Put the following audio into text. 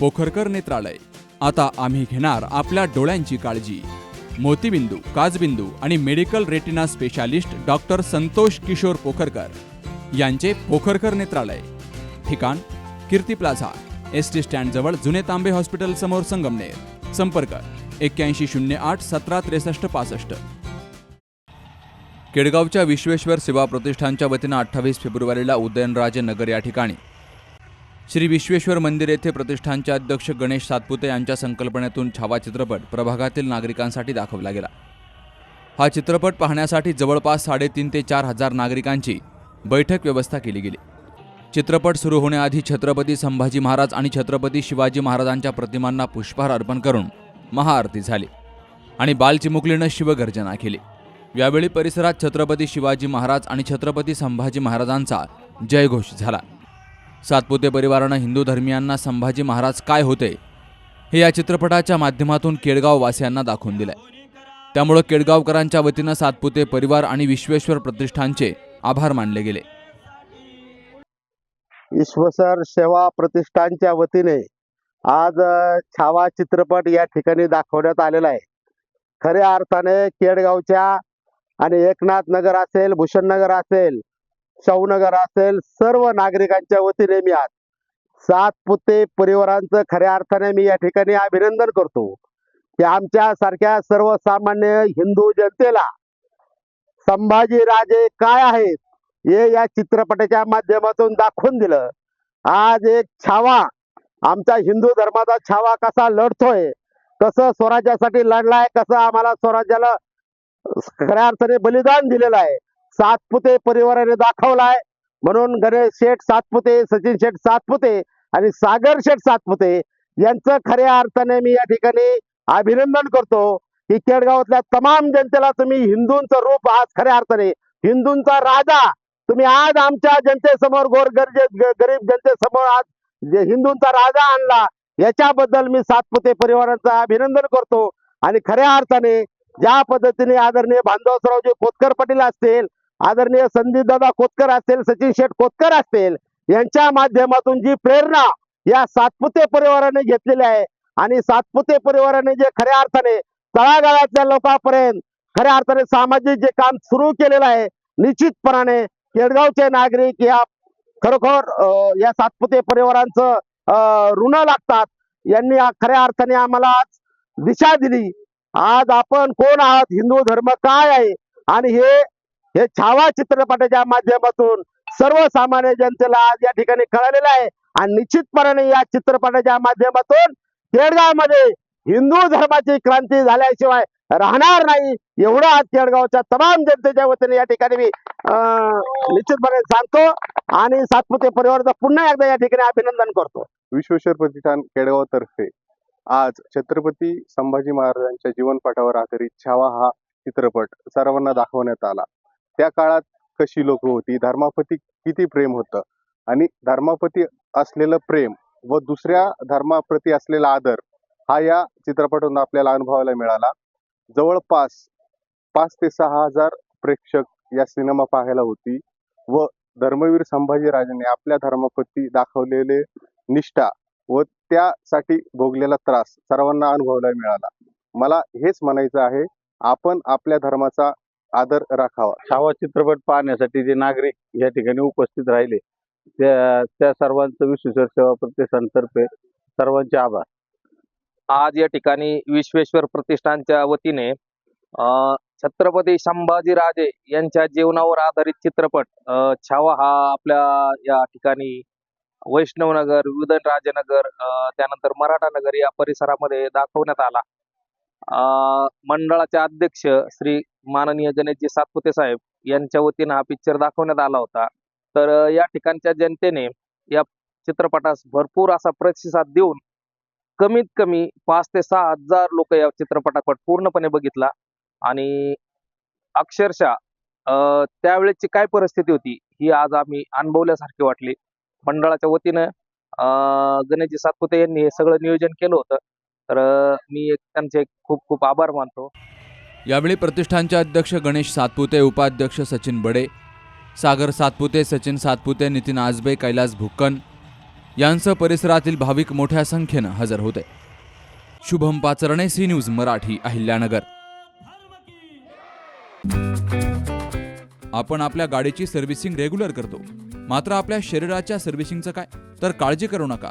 पोखरकर नेत्रालय. आता आम्ही घेणार आपल्या डोळ्यांची काळजी. मोतीबिंदू काजबिंदू आणि medical retina specialist doctor Santosh Kishor Pokharkar यांचे पोखरकर नेत्रालय. ठिकाण कीर्ती प्लाझा एस टी स्टँडजवळ जुने तांबे हॉस्पिटल समोर संगमनेर. संपर्क एक्क्याऐंशी शून्य आठ सतरा त्रेसष्ट पासष्ट. केडगावच्या विश्वेश्वर सेवा प्रतिष्ठानच्या वतीनं अठ्ठावीस फेब्रुवारीला उदयनराजे नगर या ठिकाणी श्री विश्वेश्वर मंदिर येथे प्रतिष्ठानचे अध्यक्ष गणेश सातपुते यांच्या संकल्पनेतून छावा चित्रपट प्रभागातील नागरिकांसाठी दाखवला गेला. हा चित्रपट पाहण्यासाठी जवळपास साडेतीन ते चार हजार नागरिकांची बैठक व्यवस्था केली गेली. चित्रपट सुरू होण्याआधी छत्रपती संभाजी महाराज आणि छत्रपती शिवाजी महाराजांच्या प्रतिमांना पुष्पहार अर्पण करून महाआरती झाली आणि बालचिमुकलीनं शिवगर्जना केली. यावेळी परिसरात छत्रपती शिवाजी महाराज आणि छत्रपती संभाजी महाराजांचा जयघोष झाला. सातपुते परिवारानं हिंदू धर्मियांना संभाजी महाराज काय होते हे या चित्रपटाच्या माध्यमातून केडगाव वासियांना दाखवून दिलंय. त्यामुळं केडगावकरांच्या वतीनं सातपुते परिवार आणि विश्वेश्वर प्रतिष्ठानचे आभार मानले गेले. ईश्वसर सेवा प्रतिष्ठानच्या वतीने आज छावा चित्रपट या ठिकाणी दाखवण्यात आलेला आहे. खऱ्या अर्थाने केडगावच्या आणि एकनाथ नगर असेल भूषण नगर असेल शाहूनगर असेल सर्व नागरिकांच्या वतीने मी आज सातपुते परिवारांचं खऱ्या अर्थाने मी या ठिकाणी अभिनंदन करतो. की आमच्या सारख्या सर्वसामान्य हिंदू जनतेला संभाजी राजे काय आहेत हे या चित्रपटाच्या माध्यमातून दाखवून दिलं. आज एक छावा आमचा हिंदू धर्माचा छावा कसा लढतोय कसं स्वराज्यासाठी लढलाय कसं आम्हाला स्वराज्याला खऱ्या अर्थाने बलिदान दिलेलं आहे. सातपुते परिवाराने दाखवलाय. म्हणून गणेश शेठ सातपुते सचिन शेठ सातपुते आणि सागर शेठ सातपुते यांचं खऱ्या अर्थाने मी या ठिकाणी अभिनंदन करतो की केडगावातल्या तमाम जनतेला तुम्ही हिंदूंचं रूप आज खऱ्या अर्थाने हिंदूंचा राजा तुम्ही आज आमच्या जनतेसमोर गोर गरजे गरीब जनतेसमोर आज हिंदूंचा राजा आणला याच्याबद्दल मी सातपुते परिवाराचं अभिनंदन करतो. आणि खऱ्या अर्थाने ज्या पद्धतीने आदरणीय भांदवसरावजी खोतकर पाटील असतील आदरणीय संदीपदादा खोतकर असतील सचिन शेठ खोतकर असतील यांच्या माध्यमातून जी प्रेरणा या सातपुते परिवाराने घेतलेली आहे. आणि सातपुते परिवाराने जे खऱ्या अर्थाने तळागाळातल्या लोकांपर्यंत खऱ्या अर्थाने सामाजिक जे काम सुरू केलेलं आहे निश्चितपणाने केडगावचे नागरिक या खरोखर अं, या सातपुते परिवारांचं अं, ऋण लागतात. यांनी खऱ्या अर्थाने आम्हाला आज दिशा दिली. आज आपण कोण आहात? हिंदू धर्म काय आहे? आणि हे हे छावा चित्रपटाच्या माध्यमातून सर्वसामान्य जनतेला आज या ठिकाणी कळालेलं आहे. आणि निश्चितपणाने या चित्रपटाच्या माध्यमातून केडगावमध्ये हिंदू धर्माची क्रांती झाल्याशिवाय राहणार नाही. एवढं आज केडगावच्या तमाम जनतेच्या वतीने या ठिकाणी मी निश्चितपणे सांगतो. आणि सातपुते परिवाराचं पुन्हा एकदा या ठिकाणी अभिनंदन करतो. विश्वेश्वर प्रतिष्ठान केडगाव तर्फे आज छत्रपती संभाजी महाराजांच्या जीवनपाठावर आधारित छावा हा चित्रपट सर्वांना दाखवण्यात आला. त्या काळात कशी लोक होती? धर्मापती किती प्रेम होतं? आणि धर्मापती असलेलं प्रेम व दुसऱ्या धर्माप्रती असलेला आदर हा या चित्रपटातून आपल्याला अनुभवायला मिळाला. जवळपास पाच ते सहा हजार प्रेक्षक या सिनेमा पाहायला होती व धर्मवीर संभाजीराजांनी आपल्या धर्माप्रती दाखवलेले निष्ठा व त्यासाठी भोगलेला त्रास सर्वांना अनुभवायला मिळाला. मला हेच म्हणायचं आहे आपण आपल्या धर्माचा आदर राखावा. छावा चित्रपट पाहण्यासाठी जे नागरिक या ठिकाणी उपस्थित राहिले त्या त्या सर्वांचं विश्वेश्वर सेवा प्रतिष्ठानतर्फे सर्वांचे आभार. आज या ठिकाणी विश्वेश्वर प्रतिष्ठानच्या वतीने अ, छत्रपती संभाजीराजे यांच्या जीवनावर आधारित चित्रपट छावा हा आपल्या या ठिकाणी वैष्णवनगर उदयनराजेनगर अ, त्यानंतर मराठा नगर या परिसरामध्ये दाखवण्यात आला. मंडळाचे अध्यक्ष श्री माननीय गणेशजी सातपुते साहेब यांच्या वतीनं हा पिक्चर दाखवण्यात आला होता. तर या ठिकाणच्या जनतेने या चित्रपटास भरपूर असा प्रतिसाद देऊन कमीत कमी पाच ते सहा हजार लोक या चित्रपटापट पूर्णपणे बघितला आणि अक्षरशः त्यावेळेची काय परिस्थिती होती ही आज आम्ही अनुभवल्यासारखी वाटली. मंडळाच्या वतीनं अं, गणेशजी सातपुते यांनी हे सगळं नियोजन केलं होतं. तर मी एक त्यांचे खूप खूप आभार मानतो. यावेळी प्रतिष्ठानचे अध्यक्ष गणेश सातपुते उपाध्यक्ष सचिन बडे सागर सातपुते सचिन सातपुते नितीन आजबे कैलास भुक्कन यांसह परिसरातील भाविक मोठ्या संख्येनं हजर होते. Shubham Pacharne C news Marathi Ahilyanagar. आपण आपल्या गाडीची सर्व्हिसिंग रेग्युलर करतो. मात्र आपल्या शरीराच्या सर्व्हिसिंगचं काय? तर काळजी करू नका.